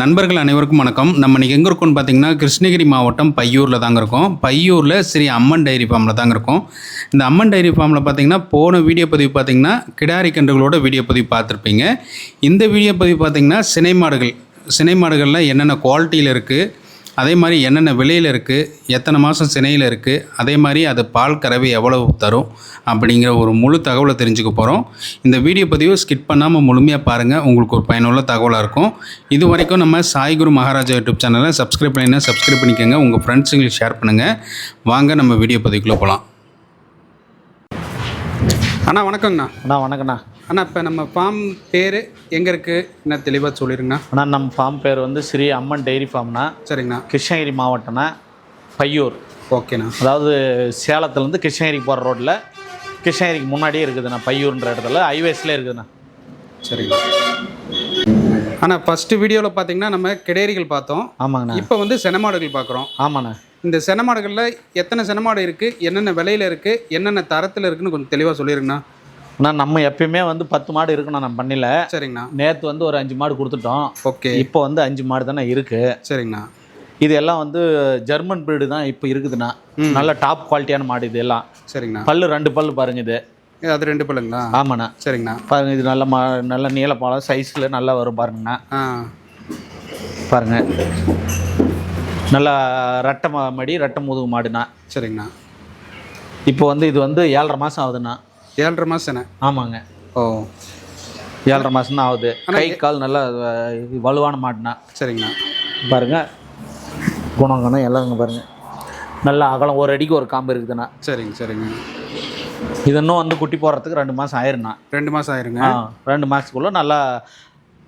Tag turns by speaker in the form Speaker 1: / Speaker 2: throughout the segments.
Speaker 1: நண்பர்கள் அனைவருக்கும் வணக்கம். நம்ம இன்றைக்கி எங்கே இருக்கோம்னு பார்த்தீங்கன்னா கிருஷ்ணகிரி மாவட்டம் பையூரில் தாங்க இருக்கோம். பையூரில் ஸ்ரீ அம்மன் டைரி ஃபார்மில் தாங்க இருக்கோம். இந்த அம்மன் டைரி ஃபார்மில் பார்த்தீங்கன்னா போன வீடியோ பதிவு பார்த்தீங்கன்னா கிடாரி கன்றுகளோட வீடியோ பதிவு பார்த்துருப்பீங்க இந்த வீடியோ பதிவு பார்த்தீங்கன்னா சினை மாடுகள் சினை மாடுகளில் என்னென்ன குவாலிட்டியில் இருக்குது அதே மாதிரி என்னென்ன விலையில் இருக்குது எத்தனை மாதம் சினையில் இருக்குது அதே மாதிரி அது பால் கறவை எவ்வளவு தரும் அப்படிங்கிற ஒரு முழு தகவலை தெரிஞ்சுக்க போகிறோம் இந்த வீடியோ பதிவை ஸ்கிப் பண்ணாமல் முழுமையாக பாருங்கள் உங்களுக்கு ஒரு பயனுள்ள தகவலாக இருக்கும். இது வரைக்கும் நம்ம சாய்குரு மகாராஜா யூடியூப் சேனலை சப்ஸ்கிரைப் பண்ணினா சப்ஸ்கிரைப் பண்ணிக்கோங்க. உங்கள் ஃப்ரெண்ட்ஸுங்களுக்கு ஷேர் பண்ணுங்கள் வாங்க நம்ம வீடியோ பதிவுக்குள்ளே போகலாம் அண்ணா வணக்கங்கண்ணா.
Speaker 2: அண்ணா வணக்கண்ணா
Speaker 1: அண்ணா இப்போ நம்ம ஃபார்ம் பேர் எங்கே இருக்குது என்ன தெளிவாக சொல்லிடுங்கண்ணா
Speaker 2: அண்ணா நம்ம ஃபார்ம் பேர் வந்து ஸ்ரீ அம்மன் டெய்ரி ஃபார்ம்னா
Speaker 1: சரிங்கண்ணா.
Speaker 2: கிருஷ்ணகிரி மாவட்டம்னா பையூர்.
Speaker 1: ஓகேண்ணா.
Speaker 2: அதாவது சேலத்துலேருந்து கிருஷ்ணகிரி போகிற ரோட்டில் கிருஷ்ணகிரிக்கு முன்னாடியே இருக்குதுண்ணா பையூர்ன்ற இடத்துல ஹைவேஸ்லேயே இருக்குதுண்ணா.
Speaker 1: சரிங்க அண்ணா ஃபஸ்ட்டு வீடியோவில் பார்த்தீங்கன்னா நம்ம கிடேரிகள் பார்த்தோம்.
Speaker 2: ஆமாங்கண்ணா.
Speaker 1: இப்போ வந்து செனமாடுகள் பார்க்குறோம்
Speaker 2: ஆமாண்ணா.
Speaker 1: இந்த செனமாடுகளில் எத்தனை செனமாடு இருக்குது என்னென்ன விலையில் இருக்குது என்னென்ன தரத்தில் இருக்குன்னு கொஞ்சம் தெளிவாக சொல்லிடுங்கண்ணா
Speaker 2: அண்ணா நம்ம எப்பயுமே வந்து பத்து மாடு இருக்கணும் நம்ம பண்ணல.
Speaker 1: சரிங்கண்ணா.
Speaker 2: நேற்று வந்து ஒரு அஞ்சு மாடு கொடுத்துட்டோம்.
Speaker 1: ஓகே.
Speaker 2: இப்போ வந்து அஞ்சு மாடு தானே இருக்குது
Speaker 1: சரிங்கண்ணா.
Speaker 2: இது எல்லாம் வந்து ஜெர்மன் பிரீடு தான் இப்போ இருக்குதுண்ணா. நல்ல டாப் குவாலிட்டியான மாடு இது எல்லாம்.
Speaker 1: சரிங்கண்ணா.
Speaker 2: பல்லு ரெண்டு பல்லு பாருங்க இது.
Speaker 1: அது ரெண்டு பல்லுங்களா?
Speaker 2: ஆமாண்ணா.
Speaker 1: சரிங்கண்ணா.
Speaker 2: பாருங்க இது நல்ல மா நல்ல நீளப்பாலம் சைஸில் நல்லா வரும் பாருங்கண்ணா. பாருங்க. நல்லா ரெட்டை மா- மடி ரெட்டை முதுகு மாடுண்ணா.
Speaker 1: சரிங்கண்ணா.
Speaker 2: இப்போ வந்து இது வந்து ஏழரை மாதம் ஆகுதுண்ணா.
Speaker 1: ஏழரை செனை
Speaker 2: ஆமாங்க.
Speaker 1: ஓ.
Speaker 2: ஏழரை மாதம் தான் ஆகுது கை கால் நல்லா வலுவான மாடுண்ணா.
Speaker 1: சரிங்கண்ணா.
Speaker 2: பாருங்க. குணம் குணம் பாருங்க. நல்லா அகலம் ஒரு அடிக்கு ஒரு காம்பு இருக்குதுண்ணா.
Speaker 1: சரிங்க சரிங்க.
Speaker 2: இது இன்னும் வந்து குட்டி போடுறதுக்கு ரெண்டு மாதம் ஆயிருண்ணா.
Speaker 1: ரெண்டு மாதம் ஆயிருங்க.
Speaker 2: ரெண்டு மாதத்துக்குள்ளே நல்லா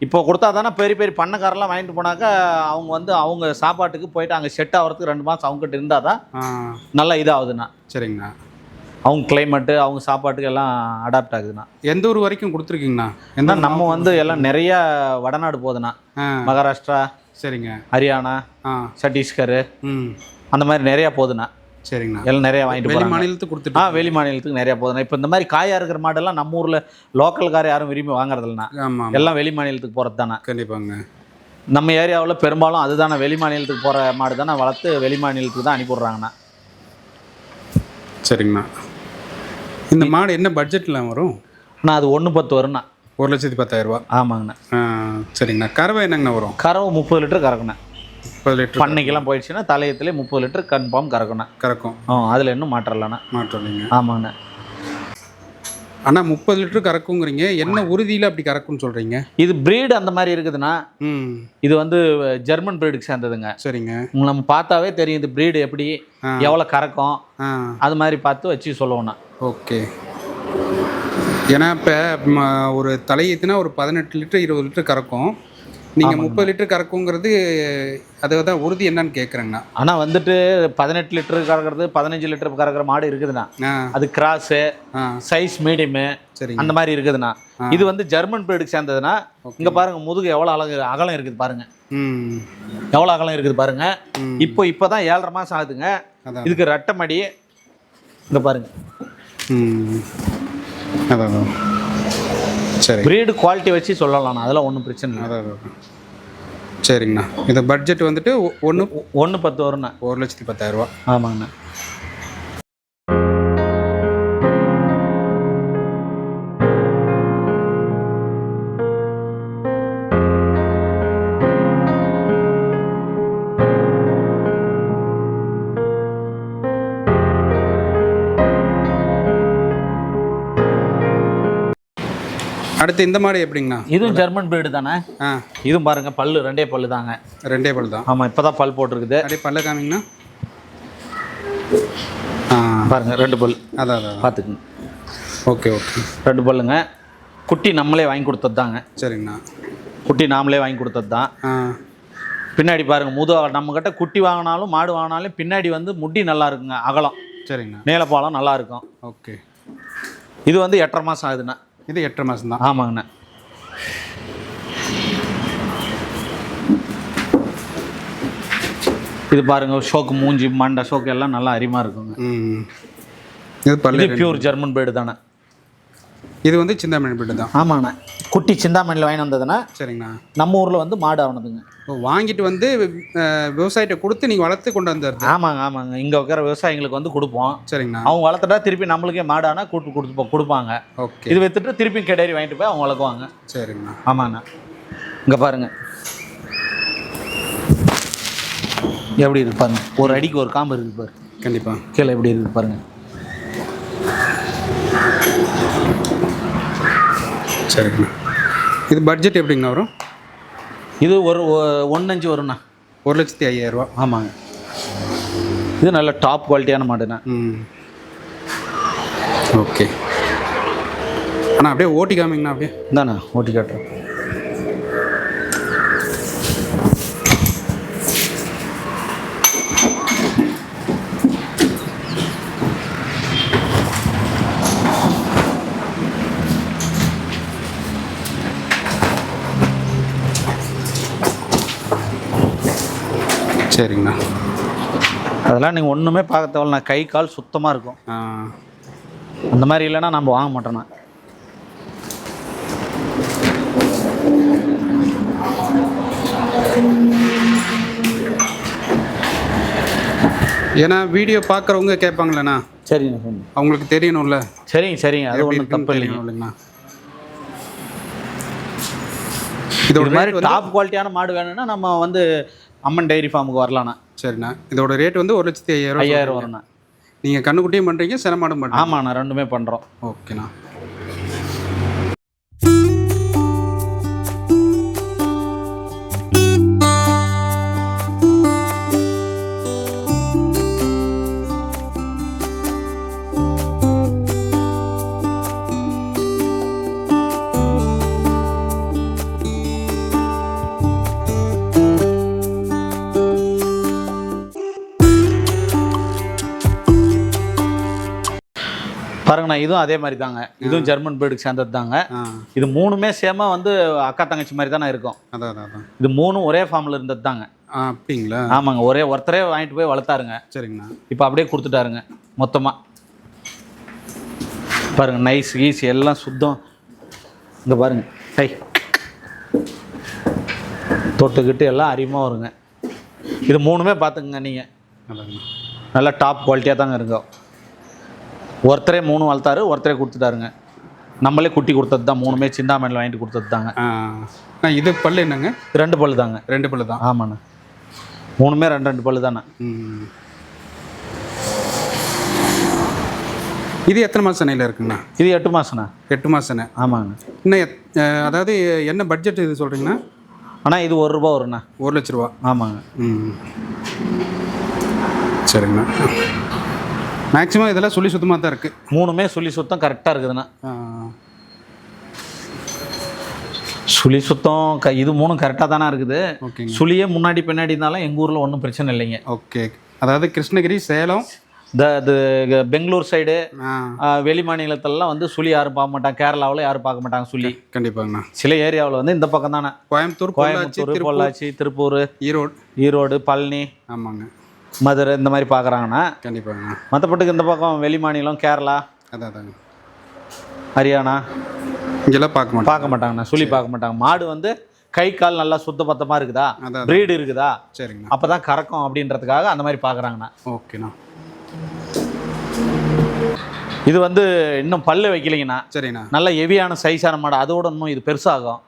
Speaker 2: இப்போ கொடுத்தா தானே பெரிய பெரிய பண்ணக்காரெல்லாம் வாங்கிட்டு போனாக்கா அவங்க வந்து அவங்க சாப்பாட்டுக்கு போயிட்டு அங்கே செட் ஆகிறதுக்கு ரெண்டு மாதம் அவங்ககிட்ட இருந்தால் தான் நல்லா இதாகுதுண்ணா.
Speaker 1: சரிங்கண்ணா.
Speaker 2: அவங்க கிளைமேட்டு அவங்க சாப்பாட்டுக்கு எல்லாம் அடாப்ட் ஆகுதுண்ணா.
Speaker 1: எந்த ஊர் வரைக்கும் கொடுத்துருக்கீங்கண்ணா? எந்த
Speaker 2: ஏன்னா நம்ம வந்து எல்லாம் நிறைய வடநாடு போகுதுண்ணா. மகாராஷ்டிரா
Speaker 1: சரிங்க.
Speaker 2: ஹரியானா சத்தீஸ்கர்
Speaker 1: ம்.
Speaker 2: அந்த மாதிரி நிறையா போகுதுண்ணா.
Speaker 1: சரிங்கண்ணா.
Speaker 2: எல்லாம் நிறைய வாங்கிட்டு
Speaker 1: வெளி மாநிலத்துக்கு கொடுத்துட்டு
Speaker 2: ஆ வெளி மாநிலத்துக்கு நிறையா போகுதுண்ணா. இப்போ இந்த மாதிரி காயா இருக்கிற மாடெல்லாம் நம்ம ஊரில் லோக்கல் கார் யாரும் விரும்பி வாங்குறதில்லண்ணா.
Speaker 1: ஆமாம்
Speaker 2: எல்லாம் வெளி மாநிலத்துக்கு போகிறது தானே
Speaker 1: கண்டிப்பாங்க.
Speaker 2: நம்ம ஏரியாவில் பெரும்பாலும் அதுதானே வெளி மாநிலத்துக்கு போகிற மாடு தானே வளர்த்து வெளி மாநிலத்துக்கு தான் அனுப்பிடுறாங்கண்ணா
Speaker 1: சரிங்கண்ணா. இந்த மாடு என்ன பட்ஜெட்டில் வரும்?
Speaker 2: ஆனால் அது ஒன்று பத்து வரும்ண்ணா.
Speaker 1: ஒரு லட்சத்தி பத்தாயிரரூபா
Speaker 2: ஆமாங்கண்ணா.
Speaker 1: சரிங்கண்ணா. கறவை என்னங்கண்ணா வரும்?
Speaker 2: கறவை முப்பது லிட்டர் கறக்குண்ணா.
Speaker 1: முப்பது லிட்டர்
Speaker 2: பண்ணைக்கெல்லாம் போயிடுச்சுன்னா தலையத்துலேயே முப்பது லிட்டர் கன்ஃபார்ம் கறக்கணும்
Speaker 1: கறக்கும்.
Speaker 2: ஆ அதில் இன்னும் மாற்றம்
Speaker 1: இல்லைங்க
Speaker 2: ஆமாங்கண்ணா.
Speaker 1: அண்ணா முப்பது லிட்டர் கறக்குங்கிறீங்க. என்ன உறுதியில் அப்படி கறக்கும்னு சொல்கிறீங்க
Speaker 2: இது breed அந்த மாதிரி இருக்குதுண்ணா.
Speaker 1: ம்.
Speaker 2: இது வந்து ஜெர்மன் பிரீடுக்கு சேர்ந்ததுங்க.
Speaker 1: சரிங்க.
Speaker 2: உங்களை நம்ம பார்த்தாவே தெரியும் இது breed எப்படி. எவ்வளோ கறக்கும். அது மாதிரி பார்த்து வச்சு சொல்லுவோண்ணா.
Speaker 1: ஓகே. ஏன்னா இப்போ ஒரு தலையத்துனா ஒரு பதினெட்டு லிட்டர் இருபது லிட்டர் கறக்கும். நீங்கள் முப்பது லிட்டர் கறக்குங்கிறது அதை தான் உறுதி என்னன்னு கேட்குறேங்கண்ணா
Speaker 2: ஆனால் வந்துட்டு பதினெட்டு லிட்டர் கறக்கிறது பதினஞ்சு லிட்டர் கறக்கிற மாடு இருக்குதுண்ணா. அது கிராஸு சைஸ் மீடியமு
Speaker 1: சரிங்க.
Speaker 2: அந்த மாதிரி இருக்குதுண்ணா. இது வந்து ஜெர்மன் பிரீடுக்கு சேர்ந்ததுன்னா இங்க பாருங்க முதுகு எவ்வளோ அழகு அகலம் இருக்குது பாருங்க.
Speaker 1: ம்.
Speaker 2: எவ்வளோ அகலம் இருக்குது பாருங்க.
Speaker 1: ம்.
Speaker 2: இப்போ இப்போ தான் ஏழரை மாதம் ஆகுதுங்க. இதுக்கு ரெட்டை மடி இங்க பாருங்க.
Speaker 1: ம் அதான் சரி.
Speaker 2: பிரீடு குவாலிட்டி வச்சு சொல்லலாம்ண்ணா. அதெல்லாம் ஒன்றும் பிரச்சனை இல்லை.
Speaker 1: அதான் சரிங்கண்ணா. இந்த பட்ஜெட் வந்துட்டு ஒன்று
Speaker 2: ஒன்று பத்து வரும்ண்ணா.
Speaker 1: ஒரு லட்சத்தி பத்தாயிரரூபா
Speaker 2: ஆமாங்கண்ணா.
Speaker 1: அடுத்து இந்த மாடு எப்படிங்கண்ணா?
Speaker 2: இதுவும் ஜெர்மன் பிரீடு தானே?
Speaker 1: ஆ.
Speaker 2: இதுவும் பாருங்க பல்லு ரெண்டே பல்லு தாங்க.
Speaker 1: ரெண்டே பல் தான்.
Speaker 2: ஆமாம் இப்போ தான் பல் போட்டிருக்குது.
Speaker 1: அப்படியே பல்ல காமிங்கண்ணா. ஆ.
Speaker 2: பாருங்க ரெண்டு பல்.
Speaker 1: அதான் அதான்
Speaker 2: பார்த்துக்குங்க
Speaker 1: ஓகே ஓகே.
Speaker 2: ரெண்டு பல்லுங்க. குட்டி நம்மளே வாங்கி கொடுத்தது தாங்க.
Speaker 1: சரிங்கண்ணா.
Speaker 2: குட்டி நாமளே வாங்கி கொடுத்தது தான்.
Speaker 1: ஆ.
Speaker 2: பின்னாடி பாருங்க முது நம்மக்கிட்ட குட்டி வாங்கினாலும் மாடு வாங்கினாலும் பின்னாடி வந்து முட்டி நல்லா இருக்குங்க அகலம்.
Speaker 1: சரிங்கண்ணா.
Speaker 2: நீளப்பாலம் நல்லா இருக்கும்.
Speaker 1: ஓகே.
Speaker 2: இது வந்து எட்டரை மாதம் ஆகுதுண்ணா.
Speaker 1: இது எட்டரை மாதம் தான்
Speaker 2: ஆமாங்கண்ணா. இது பாருங்க ஷோக்கு மூஞ்சி மண்டை ஷோக்கு எல்லாம் நல்லா அரிமா இருக்குங்க.
Speaker 1: இது
Speaker 2: பியூர் ஜெர்மன் பேர்டு தானே.
Speaker 1: இது வந்து சிந்தாமணி பிட்டு தான்.
Speaker 2: ஆமாண்ணா. குட்டி சிந்தாமணியில் வாங்கி வந்ததுன்னா
Speaker 1: சரிங்கண்ணா.
Speaker 2: நம்ம ஊரில் வந்து மாடு ஆனதுங்க
Speaker 1: வாங்கிட்டு வந்து விவசாயிட்ட கொடுத்து நீங்கள் வளர்த்து கொண்டு வந்துடுது
Speaker 2: ஆமாங்க ஆமாங்க. இங்கே வைக்கிற விவசாயிங்களுக்கு வந்து கொடுப்போம்.
Speaker 1: சரிங்கண்ணா.
Speaker 2: அவங்க வளர்த்துட்டா திருப்பி நம்மளுக்கே மாடு ஆனால் கூட்டு கொடுத்து கொடுப்பாங்க.
Speaker 1: ஓகே.
Speaker 2: இது வித்துட்டு திருப்பி கிடேரி வாங்கிட்டு போய் அவங்க வளர்க்குவாங்க.
Speaker 1: சரிங்கண்ணா.
Speaker 2: ஆமாண்ணா. இங்கே பாருங்க. எப்படி இருக்கு பாருங்க. ஒரு அடிக்கு ஒரு காம்பு இருக்கு பாரு.
Speaker 1: கண்டிப்பாக
Speaker 2: கீழே எப்படி இருக்கு பாருங்க.
Speaker 1: சரிங்கண்ணா. இது பட்ஜெட் எப்படிங்கண்ணா வரும்?
Speaker 2: இது ஒரு ஒன்னஞ்சு வரும்ண்ணா.
Speaker 1: ஒரு லட்சத்தி ஐயாயிரரூவா
Speaker 2: ஆமாங்க. இது நல்ல டாப் குவாலிட்டியான மாடுண்ணா.
Speaker 1: ம். ஓகே. அண்ணா அப்படியே ஓட்டி காமிங்கண்ணா அப்படியே.
Speaker 2: இந்தாண்ணா ஓட்டி காட்டுறேன்.
Speaker 1: சரிங்கண்ணா.
Speaker 2: அதெல்லாம் நீங்கள் ஒன்றுமே பார்க்க தேவையில்லண்ணா கை கால் சுத்தமாக இருக்கும். அந்த மாதிரி இல்லைன்னா நம்ம வாங்க மாட்டோண்ணா.
Speaker 1: ஏன்னா வீடியோ பார்க்குறவங்க கேட்பாங்களேண்ணா
Speaker 2: சரிங்க சரிங்க
Speaker 1: அவங்களுக்கு தெரியணும்ல.
Speaker 2: சரிங்க சரிங்க. அது ஒன்றும் தப்பு இல்லைங்க.
Speaker 1: இல்லைங்கண்ணா
Speaker 2: இது மாதிரி டாப் குவாலிட்டியான மாடு வேணும்னா நம்ம வந்து அம்மன் டைரி ஃபார்முக்கு வரலாண்ணா
Speaker 1: சரிண்ணா. இதோட ரேட் வந்து ஒரு லட்சத்தி ஐயாயிரம்
Speaker 2: ஐயாயிரம் வரும்ண்ணா
Speaker 1: நீங்கள் கண்ணுக்குட்டியும் பண்ணுறீங்க சினமாடும் பண்ணுறீங்க
Speaker 2: ஆமாண்ணா ரெண்டுமே பண்ணுறோம்
Speaker 1: ஓகேண்ணா.
Speaker 2: இதுவும் அதே மாதிரி தாங்க இதுவும் ஜெர்மன் பேர்டுக்கு சேர்ந்தது தாங்க இது மூணுமே சேமாக வந்து அக்கா தங்கச்சி மாதிரி தானே இருக்கும்.
Speaker 1: அதான்
Speaker 2: இது மூணும் ஒரே ஃபார்மில் இருந்தது தாங்க
Speaker 1: அப்படிங்களா?
Speaker 2: ஆமாங்க. ஒரே ஒருத்தரே வாங்கிட்டு போய் வளர்த்தாருங்க.
Speaker 1: சரிங்கண்ணா.
Speaker 2: இப்போ அப்படியே கொடுத்துட்டாருங்க மொத்தமாக பாருங்க நைஸ் கீஸ் எல்லாம் சுத்தம். இங்கே பாருங்க டை. தொட்டுக்கிட்டு எல்லாம் அறிமுகம் வருங்க. இது மூணுமே பார்த்துக்குங்க நீங்கள் நல்லா டாப் குவாலிட்டியாக தாங்க இருக்கும் ஒருத்தரே மூணு வளர்த்தாரு ஒருத்தரே கொடுத்துட்டாருங்க. நம்மளே குட்டி கொடுத்தது தான் மூணுமே சிந்தாமணியில் வாங்கிட்டு கொடுத்தது தாங்க
Speaker 1: இது பல்லு என்னங்க?
Speaker 2: ரெண்டு பல்லு தாங்க
Speaker 1: ரெண்டு பல்லு தான்
Speaker 2: ஆமாண்ணா. மூணுமே ரெண்டு ரெண்டு பல்லு தானே
Speaker 1: ம். இது எத்தனை மாதம் சென்னையில் இருக்குங்கண்ணா?
Speaker 2: இது எட்டு மாதண்ணா
Speaker 1: எட்டு மாதம் சென்னை.
Speaker 2: ஆமாங்க.
Speaker 1: இன்னும் அதாவது என்ன பட்ஜெட் இது சொல்கிறீங்கன்னா
Speaker 2: ஆனால் இது ஒரு ரூபா வரும்ண்ணா.
Speaker 1: ஒரு லட்ச ரூபா.
Speaker 2: ஆமாங்க.
Speaker 1: ம். சரிங்கண்ணா. மேக்ஸிமம் இதெல்லாம் சொல்லி சுத்தமாக தான் இருக்குது
Speaker 2: மூணுமே சுழி சுத்தம் கரெக்டாக இருக்குதுண்ணா. சுழி சுத்தம் க இது மூணும் கரெக்டாக தானே இருக்குது.
Speaker 1: ஓகேங்க.
Speaker 2: சுழியே முன்னாடி பின்னாடி இருந்தாலும் எங்கள் ஊரில் ஒன்றும் பிரச்சனை இல்லைங்க.
Speaker 1: ஓகே. அதாவது கிருஷ்ணகிரி சேலம்.
Speaker 2: இந்த இது பெங்களூர் சைடு வெளி மாநிலத்திலலாம் வந்து சுழி யாரும் பார்க்க மாட்டாங்க. கேரளாவில் யாரும் பார்க்க மாட்டாங்க சுழி.
Speaker 1: கண்டிப்பாங்கண்ணா.
Speaker 2: சில ஏரியாவில் வந்து இந்த பக்கம் தானே
Speaker 1: கோயம்புத்தூர்
Speaker 2: கோயம்புத்தூர் பொள்ளாச்சி திருப்பூர்
Speaker 1: ஈரோடு.
Speaker 2: ஈரோடு பழனி.
Speaker 1: ஆமாங்க.
Speaker 2: மதுரை இந்த மாதிரி பார்க்குறாங்கன்னா
Speaker 1: கண்டிப்பாங்கண்ணா
Speaker 2: மற்றபட்டுக்கு இந்த பக்கம் வெளி மாநிலம் கேரளா
Speaker 1: அதான் அதாங்க.
Speaker 2: ஹரியானா
Speaker 1: இங்கெல்லாம் பார்க்க
Speaker 2: பார்க்க மாட்டாங்கண்ணா சுழி பார்க்க மாட்டாங்க. மாடு வந்து கை கால் நல்லா சுத்தபத்தமாக இருக்குதா?
Speaker 1: அதான்
Speaker 2: பிரீடு இருக்குதா?
Speaker 1: சரிங்கண்ணா.
Speaker 2: அப்போ தான் கறக்கும் அப்படின்றதுக்காக அந்த மாதிரி பார்க்குறாங்கண்ணா.
Speaker 1: ஓகேண்ணா.
Speaker 2: இது வந்து இன்னும் பல்லு வைக்கலைங்கண்ணா.
Speaker 1: சரிண்ணா.
Speaker 2: நல்ல ஹெவியான சைஸான மாடு. அதோட இன்னும் இது பெருசாகும்.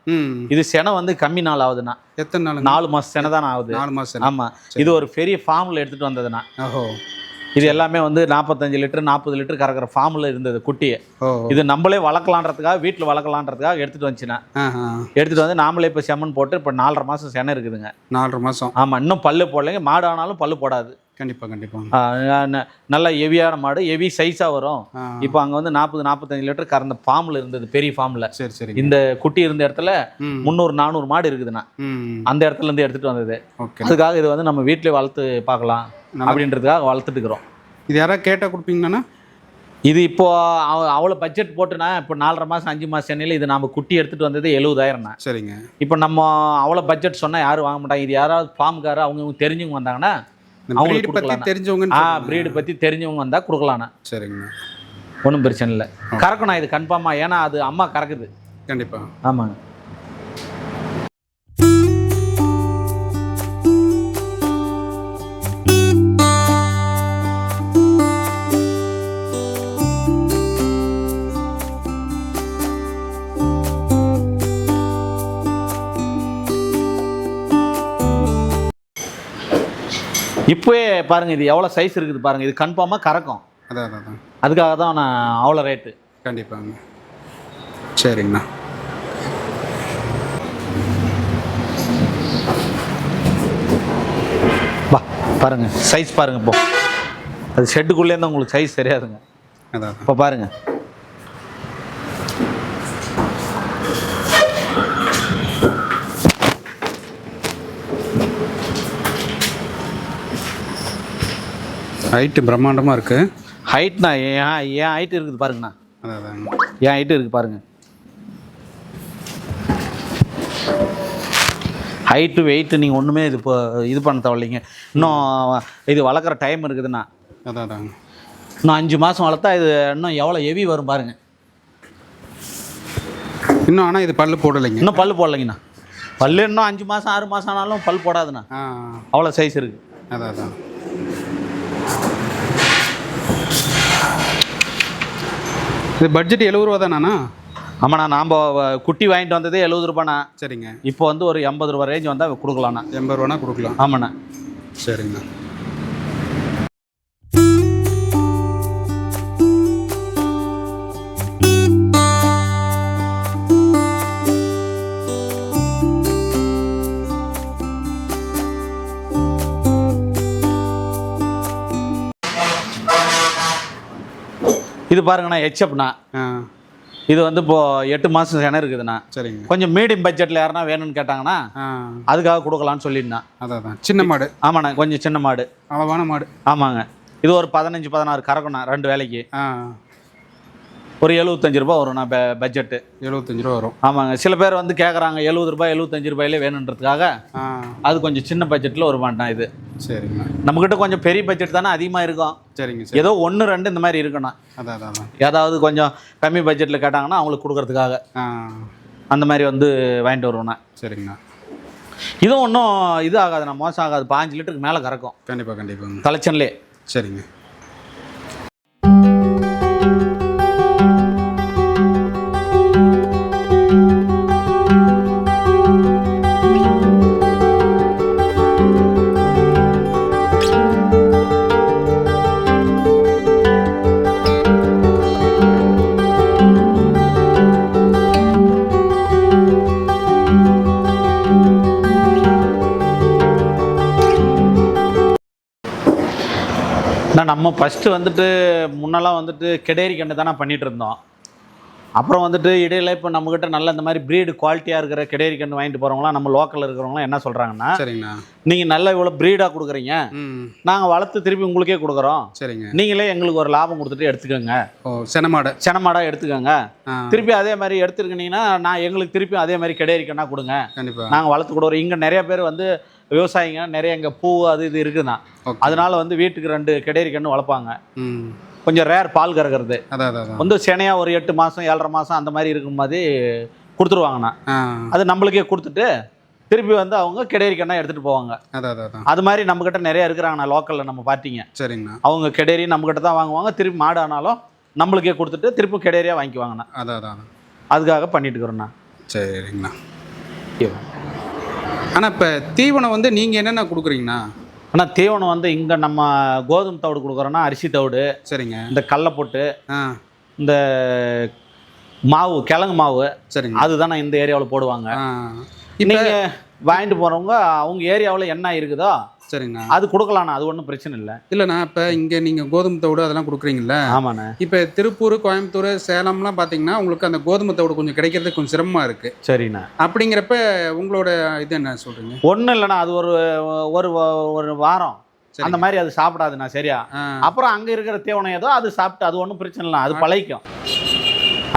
Speaker 2: இது செனை வந்து கம்மி நாள் ஆகுதுண்ணா.
Speaker 1: எத்தனை நாளுங்க?
Speaker 2: நாலு மாதம் செனை தானே ஆகுது.
Speaker 1: நாலு மாதம்
Speaker 2: ஆமாம் இது ஒரு பெரிய ஃபார்மில் எடுத்துகிட்டு வந்ததுண்ணா.
Speaker 1: ஓஹோ.
Speaker 2: இது எல்லாமே வந்து நாற்பத்தஞ்சு லிட்டர் நாற்பது லிட்டர் கறக்கிற ஃபார்மில் இருந்தது குட்டியை. இது நம்மளே வளர்க்கலான்றதுக்காக வீட்டில் வளர்க்கலான்றதுக்காக எடுத்துகிட்டு வந்துச்சுண்ணா. எடுத்துகிட்டு வந்து நாமளே இப்போ செம்மன் போட்டு இப்போ நாலரை மாதம் செனை இருக்குதுங்க.
Speaker 1: நாலரை மாதம்
Speaker 2: ஆமாம் இன்னும் பல்லு போடலைங்க. மாடு ஆனாலும் பல்லு போடாது.
Speaker 1: கண்டிப்பாக கண்டிப்பாக
Speaker 2: நல்ல ஹெவியான மாடு ஹெவி சைஸாக வரும். இப்போ அங்கே வந்து நாற்பது நாற்பத்தஞ்சு லிட்டர் கறந்த ஃபார்மில் இருந்தது பெரிய ஃபார்மில்
Speaker 1: சரி சரி.
Speaker 2: இந்த குட்டி இருந்த இடத்துல முந்நூறு நானூறு மாடு இருக்குதுண்ணா. அந்த இடத்துல இருந்து எடுத்துகிட்டு வந்தது. அதுக்காக இது வந்து நம்ம வீட்டிலே வளர்த்து பார்க்கலாம் அப்படின்றதுக்காக வளர்த்துட்டு இருக்கிறோம்.
Speaker 1: இது யாராவது கேட்டால் கொடுப்பீங்களாண்ணா?
Speaker 2: இது இப்போ அவ- அவ்வளோ பட்ஜெட் போட்டுனா இப்போ நாலரை மாதம் அஞ்சு மாதம் சென்னையில் இது நம்ம குட்டி எடுத்துகிட்டு வந்தது எழுபதாயிரம்ண்ணா.
Speaker 1: சரிங்க.
Speaker 2: இப்போ நம்ம அவ்வளோ பட்ஜெட் சொன்னால் யாரும் வாங்க மாட்டாங்க. இது யாராவது ஃபார்முக்காரர் அவங்க தெரிஞ்சவங்க வந்தாங்கன்னா அவங்களுக்கு
Speaker 1: பற்றி. தெரிஞ்சவங்கன்னு
Speaker 2: ஆ. ப்ரீடு பற்றி தெரிஞ்சவங்க வந்தால் கொடுக்கலாண்ணா
Speaker 1: சரிங்கண்ணா.
Speaker 2: ஒன்றும் பிரச்சனை இல்லை. கறக்கணும் இது கன்ஃபார்மாக ஏன்னா அது அம்மா கறக்குது.
Speaker 1: கண்டிப்பாக
Speaker 2: ஆமாங்க. இப்போவே பாருங்க இது எவ்வளோ சைஸ் இருக்குது பாருங்க இது கன்ஃபார்மாக கறக்கும்.
Speaker 1: அதான் அதான்
Speaker 2: அதுக்காக தான் நான் அவ்வளோ ரேட்டு
Speaker 1: கண்டிப்பாங்க. சரிங்கண்ணா.
Speaker 2: வா பாருங்க சைஸ் பாருங்க இப்போ அது ஷெட்டுக்குள்ளேருந்து உங்களுக்கு சைஸ் தெரியாதுங்க.
Speaker 1: அதான்.
Speaker 2: இப்போ பாருங்க.
Speaker 1: ஹைட்டு பிரம்மாண்டமாக இருக்குது
Speaker 2: ஹைட்ண்ணா ஏன் ஏன் ஹைட் இருக்குது பாருங்கண்ணா.
Speaker 1: அதான்
Speaker 2: ஏன் ஹைட் இருக்குது பாருங்க. ஹைட்டு வெயிட்டு நீங்கள் ஒன்றுமே இது இப்போ இது பண்ண தேவையில்லைங்க இன்னும் இது வளர்க்குற டைம் இருக்குதுண்ணா.
Speaker 1: அதான்
Speaker 2: இன்னும் அஞ்சு மாதம் வளர்த்தா இது இன்னும் எவ்வளோ ஹெவி வரும் பாருங்க.
Speaker 1: இன்னும் ஆனால் இது பல்லு போடலைங்க.
Speaker 2: இன்னும் பல்லு போடலைங்கண்ணா. பல்லு இன்னும் அஞ்சு மாதம் ஆறு மாதம் ஆனாலும் பல் போடாதுண்ணா. அவ்வளோ சைஸ் இருக்குது
Speaker 1: அதான் அதான். இது பட்ஜெட் எழுபது ரூபா தானாண்ணா
Speaker 2: ஆமாண்ணா நாம் குட்டி வாங்கிட்டு வந்ததே எழுபது ரூபாண்ணா
Speaker 1: சரிங்க.
Speaker 2: இப்போ வந்து ஒரு எண்பது ரூபா ரேஞ்ச் வந்தால் கொடுக்கலாண்ணா.
Speaker 1: எண்பது ரூபானா கொடுக்கலாம்.
Speaker 2: ஆமாண்ணா.
Speaker 1: சரிங்கண்ணா.
Speaker 2: இது பாருங்கண்ணா ஹெச்எப்ண்ணா
Speaker 1: ஆ.
Speaker 2: இது வந்து இப்போ எட்டு மாதம் சென இருக்குதுண்ணா.
Speaker 1: சரிங்க.
Speaker 2: கொஞ்சம் மீடியம் பட்ஜெட்டில் யாருன்னா வேணும்னு கேட்டாங்கன்னா அதுக்காக கொடுக்கலான்னு சொல்லியிருந்தேன்
Speaker 1: அதான் சின்ன மாடு.
Speaker 2: ஆமாண்ணா கொஞ்சம் சின்ன மாடு.
Speaker 1: அளவான மாடு.
Speaker 2: ஆமாங்க. இது ஒரு பதினஞ்சு பதினாறு கறக்கணும் ரெண்டு வேலைக்கு. ஒரு எழுபத்தஞ்சு ரூபா வரும்ண்ணா ப பட்ஜெட்டு
Speaker 1: எழுபத்தஞ்சு ரூபா வரும்.
Speaker 2: ஆமாங்க சில பேர் வந்து கேட்குறாங்க எழுபது ரூபாய் எழுபத்தஞ்சு ரூபாயிலே வேணுன்றதுக்காக அது கொஞ்சம் சின்ன பட்ஜெட்டில் ஒரு மாட்டேன் இது.
Speaker 1: சரிங்கண்ணா.
Speaker 2: நம்மக்கிட்ட கொஞ்சம் பெரிய பட்ஜெட் தானே அதிகமாக இருக்கும்.
Speaker 1: சரிங்க சரி.
Speaker 2: ஏதோ ஒன்று ரெண்டு இந்த மாதிரி இருக்கணும்.
Speaker 1: அதான்
Speaker 2: ஏதாவது கொஞ்சம் கம்மி பட்ஜெட்டில் கேட்டாங்கன்னா அவங்களுக்கு கொடுக்கறதுக்காக. அந்த மாதிரி வந்து வாங்கிட்டு வருவேண்ணா
Speaker 1: சரிங்கண்ணா.
Speaker 2: இதுவும் ஒன்றும் இது ஆகாதுண்ணா மோசம் ஆகாது. பாஞ்சு லிட்டருக்கு மேலே கறக்கும்.
Speaker 1: கண்டிப்பாக கண்டிப்பாங்க.
Speaker 2: தலைச்சன்லே
Speaker 1: சரிங்க.
Speaker 2: நம்ம ஃபஸ்ட்டு வந்துட்டு முன்னெல்லாம் வந்துட்டு கெடேரி கண்டு தானே பண்ணிட்டு இருந்தோம். அப்புறம் வந்துட்டு இடையில இப்போ நம்மக்கிட்ட நல்ல இந்த மாதிரி ப்ரீடு குவாலிட்டியாக இருக்கிற கெடேரி கண்டு வாங்கிட்டு போகிறவங்களாம் நம்ம லோக்கலில் இருக்கிறவங்களாம் என்ன சொல்கிறாங்கன்னா
Speaker 1: சரிங்கண்ணா.
Speaker 2: நீங்கள் நல்ல இவ்வளோ ப்ரீடாக கொடுக்குறீங்க. நாங்கள் வளர்த்து திருப்பி உங்களுக்கே கொடுக்குறோம்.
Speaker 1: சரிங்க.
Speaker 2: நீங்களே எங்களுக்கு ஒரு லாபம் கொடுத்துட்டு எடுத்துக்கோங்க.
Speaker 1: ஓ சென மாடு.
Speaker 2: செனமாடாக எடுத்துக்கோங்க. திருப்பி அதே மாதிரி எடுத்துருக்கீங்கன்னா நான் எங்களுக்கு திருப்பி அதே மாதிரி கெடேரி கண்ணா கொடுங்க.
Speaker 1: கண்டிப்பாக
Speaker 2: நாங்கள் வளர்த்து கொடுக்குறோம் இங்கே நிறைய பேர் வந்து விவசாயிங்க நிறைய இங்கே பூ அது இது இருக்குதுண்ணா.
Speaker 1: ஓகே
Speaker 2: அதனால வந்து வீட்டுக்கு ரெண்டு கெடேரி கன்று வளர்ப்பாங்க.
Speaker 1: ம்.
Speaker 2: கொஞ்சம் ரேர் பால் கறக்கிறது. வந்து செனையா ஒரு எட்டு மாதம் ஏழரை மாதம் அந்த மாதிரி இருக்கும் மாதிரி கொடுத்துருவாங்கண்ணா. அது நம்மளுக்கே கொடுத்துட்டு திருப்பி வந்து அவங்க கெடேரி கண்ணா எடுத்துகிட்டு போவாங்க. அது மாதிரி நம்மக்கிட்ட நிறைய இருக்கிறாங்கண்ணா லோக்கலில் நம்ம பார்ட்டிங்க
Speaker 1: சரிங்கண்ணா.
Speaker 2: அவங்க கெடேரி நம்மக்கிட்ட தான் வாங்குவாங்க திருப்பி மாடு ஆனாலும் நம்மளுக்கே கொடுத்துட்டு திருப்பி கெடேரியாக வாங்கிக்குவாங்கண்ணா.
Speaker 1: அதான்
Speaker 2: அதுக்காக பண்ணிட்டு இருக்கிறோண்ணா.
Speaker 1: சரிங்கண்ணா. ஆனால் இப்போ தீவனம் வந்து நீங்கள் என்னென்ன கொடுக்குறீங்கண்ணா
Speaker 2: ஆனால் தீவனம் வந்து இங்கே நம்ம கோதுமை தவிடு கொடுக்குறோன்னா அரிசி தவிடு
Speaker 1: சரிங்க.
Speaker 2: இந்த கடலை போட்டு
Speaker 1: ஆ.
Speaker 2: இந்த மாவு கிழங்கு மாவு
Speaker 1: சரிங்க.
Speaker 2: அதுதான் இந்த ஏரியாவில் போடுவாங்க.
Speaker 1: ஆ. இப்போ
Speaker 2: வாங்கிட்டு போகிறவங்க அவங்க ஏரியாவில் என்ன இருக்குதோ
Speaker 1: சரிங்கண்ணா.
Speaker 2: அது கொடுக்கலாண்ணா அது ஒன்றும் பிரச்சனை இல்லை.
Speaker 1: இல்லைண்ணா இப்போ இங்கே நீங்கள் கோதுமை தவிடு அதெல்லாம் கொடுக்குறீங்கல்ல?
Speaker 2: ஆமாண்ணே.
Speaker 1: இப்போ திருப்பூர் கோயம்புத்தூர் சேலம்லாம் பார்த்தீங்கன்னா உங்களுக்கு அந்த கோதுமை தவிடு கொஞ்சம் கிடைக்கிறது கொஞ்சம் சிரமமாக இருக்குது
Speaker 2: சரிண்ணா.
Speaker 1: அப்படிங்கிறப்ப உங்களோட இது என்ன சொல்கிறீங்க
Speaker 2: ஒன்றும் இல்லைண்ணா அது ஒரு ஒரு ஒரு வாரம். அந்த மாதிரி அது சாப்பிடாதுண்ணா சரியா? அப்புறம் அங்கே இருக்கிற தீவனம் ஏதோ அது சாப்பிட்டு அது ஒன்றும் பிரச்சனை இல்லை அது பழகிக்கும்.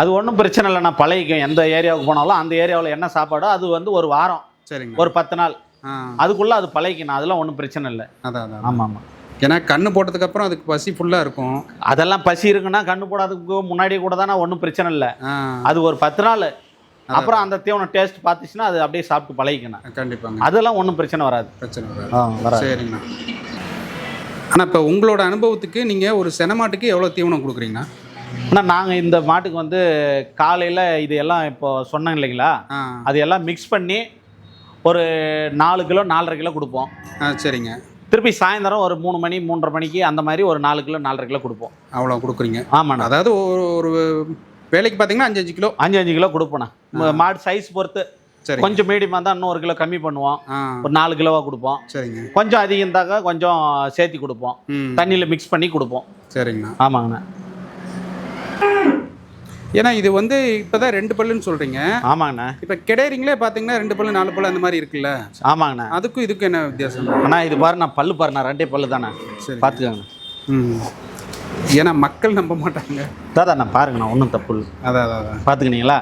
Speaker 2: அது ஒன்றும் பிரச்சனை இல்லைண்ணா பழகிக்கும். எந்த ஏரியாவுக்கு போனாலும் அந்த ஏரியாவில் என்ன சாப்பாடோ அது வந்து ஒரு வாரம்.
Speaker 1: சரிங்க.
Speaker 2: ஒரு பத்து நாள். அதுக்குள்ளே அது பழகிக்கணும். அதெல்லாம் ஒன்றும் பிரச்சனை இல்லை.
Speaker 1: அதான் அதான்
Speaker 2: ஆமாம் ஆமாம்
Speaker 1: ஏன்னா கண்ணு போட்டதுக்கப்புறம் அதுக்கு பசி ஃபுல்லாக இருக்கும்.
Speaker 2: அதெல்லாம் பசி இருக்குன்னா கண்ணு போடாததுக்கு முன்னாடி கூட தானே ஒன்றும் பிரச்சனை இல்லை. அது ஒரு பத்து நாள். அப்புறம் அந்த தீவனம் டேஸ்ட் பார்த்துச்சுன்னா அது அப்படியே சாப்பிட்டு பழகிக்கணும்.
Speaker 1: கண்டிப்பாங்க.
Speaker 2: அதெல்லாம் ஒன்றும் பிரச்சனை வராது.
Speaker 1: பிரச்சனை வராது. சரிங்கண்ணா. ஆனால் இப்போ உங்களோட அனுபவத்துக்கு நீங்கள் ஒரு சென மாட்டுக்கு எவ்வளோ தீவனம் கொடுக்குறீங்கண்ணா?
Speaker 2: ஆனால் நாங்கள் இந்த மாட்டுக்கு வந்து காலையில் இது எல்லாம் இப்போ சொன்னேன் இல்லைங்களா? அது எல்லாம் மிக்ஸ் பண்ணி ஒரு நாலு கிலோ நாலரை கிலோ கொடுப்போம்.
Speaker 1: ஆ சரிங்க.
Speaker 2: திருப்பி சாயந்தரம் ஒரு மூணு மணி மூன்றரை மணிக்கு அந்த மாதிரி ஒரு நாலு கிலோ நாலரை கிலோ கொடுப்போம்.
Speaker 1: அவ்வளோ கொடுக்குறீங்க.
Speaker 2: ஆமாண்ணா.
Speaker 1: அதாவது ஒரு ஒரு வேலைக்கு பார்த்தீங்கன்னா அஞ்சு அஞ்சு கிலோ.
Speaker 2: அஞ்சு அஞ்சு கிலோ கொடுப்போண்ணா. மாடு சைஸ் பொறுத்து
Speaker 1: சரி
Speaker 2: கொஞ்சம் மீடியமாக தான் இன்னும் ஒரு கிலோ கம்மி பண்ணுவோம். ஒரு நாலு கிலோவாக கொடுப்போம்.
Speaker 1: சரிங்க.
Speaker 2: கொஞ்சம் அதிகம் இருந்தாக்க கொஞ்சம் சேர்த்தி கொடுப்போம். தண்ணியில் மிக்ஸ் பண்ணி கொடுப்போம்.
Speaker 1: சரிங்கண்ணா.
Speaker 2: ஆமாங்கண்ணா.
Speaker 1: ஏன்னா இது வந்து இப்போ தான் ரெண்டு பல்லுன்னு சொல்கிறீங்க
Speaker 2: ஆமாங்கண்ணா.
Speaker 1: இப்போ கிடையறீங்களே பார்த்தீங்கன்னா ரெண்டு பல்லு நாலு பல்லு அந்த மாதிரி இருக்குல்ல?
Speaker 2: ஆமாங்கண்ணா.
Speaker 1: அதுக்கும் இதுக்கும் என்ன வித்தியாசம்?
Speaker 2: அண்ணா இது பாரு நான் பல்லு பாருண்ணா ரெண்டே பல்லு தானே
Speaker 1: சரி.
Speaker 2: பார்த்துக்கோங்க
Speaker 1: ம். ஏன்னா மக்கள் நம்ப மாட்டாங்க.
Speaker 2: தாதாண்ணா பாருங்கண்ணா ஒன்றும் தப்பு இல்லை.
Speaker 1: அதான் அதான் அதான்
Speaker 2: பார்த்துக்கினீங்களா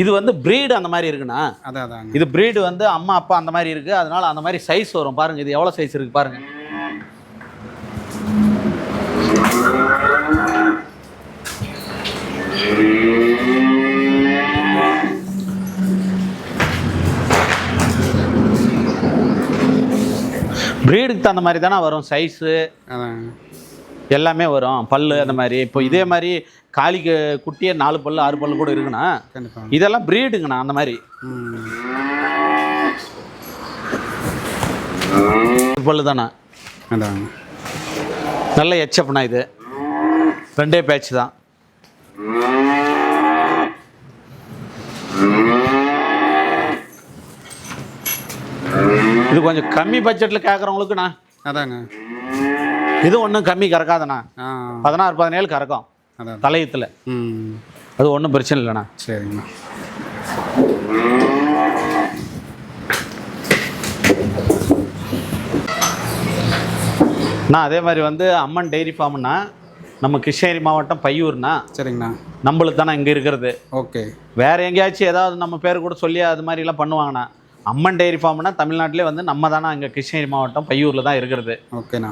Speaker 2: இது வந்து breed அந்த மாதிரி இருக்குண்ணா.
Speaker 1: அதான் அதாங்க.
Speaker 2: இது breed வந்து அம்மா அப்பா அந்த மாதிரி இருக்கு. அதனால அந்த மாதிரி சைஸ் வரும். பாருங்க இது எவ்வளோ சைஸ் இருக்கு பாருங்க. ப்ரீடுக்கு தகுந்த மாதிரி தானே வரும் சைஸு எல்லாமே வரும் பல்லு அந்த மாதிரி. இப்போ இதே மாதிரி காளிக்கு குட்டியே நாலு பல்லு ஆறு பல்லு கூட இருக்குண்ணா இதெல்லாம் ப்ரீடுங்கண்ணா அந்த மாதிரி. பல்லு தானே? நல்ல எச்சப்ண்ணா இது. ரெண்டே பேட்ச் தான். இது கொஞ்சம் கம்மி பட்ஜெட்டில் கேட்குறவங்களுக்குண்ணா
Speaker 1: அதாங்க.
Speaker 2: இது ஒன்றும் கம்மி கறக்காதண்ணா. பதினாறு பதினேழு கறக்கும்.
Speaker 1: அதான்.
Speaker 2: தலையத்தில்.
Speaker 1: ம்.
Speaker 2: அது ஒன்றும் பிரச்சனை இல்லைண்ணா.
Speaker 1: சரிங்கண்ணா.
Speaker 2: நான் அதே மாதிரி வந்து அம்மன் டெய்ரி ஃபார்ம்னா நம்ம கிருஷ்ணகிரி மாவட்டம் பையூர்னா
Speaker 1: சரிங்கண்ணா.
Speaker 2: நம்மளுக்கு தானே இங்கே இருக்கிறது.
Speaker 1: ஓகே.
Speaker 2: வேற எங்கேயாச்சும் ஏதாவது நம்ம பேர் கூட சொல்லி அது மாதிரிலாம் பண்ணுவாங்கண்ணா. அம்மன் டெய்ரி ஃபார்ம்னா தமிழ்நாட்டிலே வந்து நம்ம தானே இங்கே கிருஷ்ணகிரி மாவட்டம் பையூரில் தான் இருக்கிறது.
Speaker 1: ஓகேண்ணா.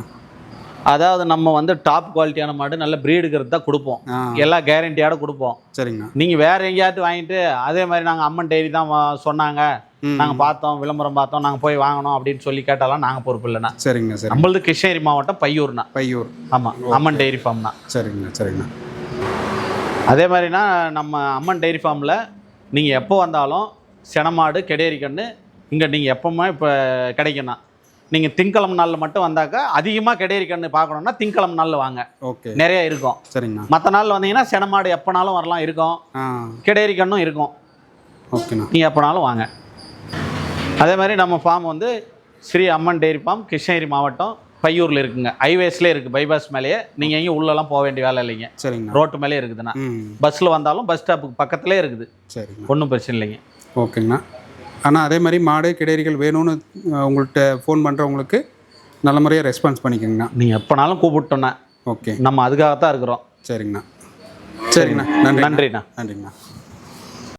Speaker 2: அதாவது நம்ம வந்து டாப் குவாலிட்டியான மாடு நல்ல பிரீடுங்கிறது தான் கொடுப்போம்.
Speaker 1: ஆ.
Speaker 2: எல்லாம் கேரண்டியோட கொடுப்போம்.
Speaker 1: சரிங்கண்ணா.
Speaker 2: நீங்கள் வேற எங்கேயாவது வாங்கிட்டு அதே மாதிரி நாங்கள் அம்மன் டெய்ரி தான் சொன்னாங்க. நாங்கள் பார்த்தோம் விளம்பரம் பார்த்தோம் நாங்கள் போய் வாங்கினோம் அப்படின்னு சொல்லி கேட்டாலாம் நாங்கள் பொறுப்பு இல்லைண்ணா.
Speaker 1: சரிங்கண்ணா சரி
Speaker 2: நம்மளது கிருஷ்ணகிரி மாவட்டம் பையூர்னா
Speaker 1: பையூர்.
Speaker 2: ஆமாம் அம்மன் டெய்ரி ஃபார்ம்னா
Speaker 1: சரிங்கண்ணா சரிங்கண்ணா.
Speaker 2: அதே மாதிரினா நம்ம அம்மன் டெய்ரி ஃபார்மில் நீங்கள் எப்போ வந்தாலும் செனமாடு கெடேரி கன்று இங்கே நீங்கள் எப்பவுமே இப்போ கிடைக்கணும் நீங்கள் திங்கக்கிழமை நாளில் மட்டும் வந்தாக்கா அதிகமாக கெடேரி கன்று பார்க்கணுன்னா திங்கக்கிழமை நாளில் வாங்க.
Speaker 1: ஓகே.
Speaker 2: நிறைய இருக்கும்.
Speaker 1: சரிங்கண்ணா.
Speaker 2: மற்ற நாளில் வந்தீங்கன்னா செனமாடு எப்போனாலும் வரலாம் இருக்கும். கன்றும் இருக்கும்.
Speaker 1: ஓகேண்ணா.
Speaker 2: நீங்கள் எப்போனாலும் வாங்க. அதே மாதிரி நம்ம ஃபார்ம் வந்து ஸ்ரீ அம்மன் டெய்ரி ஃபார்ம் கிருஷ்ணகிரி மாவட்டம் பையூரில் இருக்குங்க. ஹைவேஸ்லேயே இருக்குது பைபாஸ் மேலேயே. நீங்கள் எங்கேயும் உள்ளெல்லாம் போக வேண்டிய வேலை இல்லைங்க.
Speaker 1: சரிங்கண்ணா.
Speaker 2: ரோட்டு மேலே இருக்குதுண்ணா. பஸ்ஸில் வந்தாலும் பஸ் ஸ்டாப்புக்கு பக்கத்துலேயே இருக்குது.
Speaker 1: சரிங்கண்ணா.
Speaker 2: ஒன்றும் பிரச்சனை இல்லைங்க.
Speaker 1: ஓகேங்கண்ணா. ஆனால் அதே மாதிரி மாடு கிடையறிகள் வேணும்னு உங்கள்கிட்ட ஃபோன் பண்ணுறவங்களுக்கு நல்ல முறையாக ரெஸ்பான்ஸ் பண்ணிக்கோங்கண்ணா.
Speaker 2: நீங்கள் எப்போனாலும் கூப்பிட்டோன்னா
Speaker 1: ஓகே.
Speaker 2: நம்ம அதுக்காகத்தான் இருக்கிறோம்.
Speaker 1: சரிங்கண்ணா. சரிங்கண்ணா. நன்றி
Speaker 2: நன்றிண்ணா.
Speaker 1: நன்றிங்கண்ணா.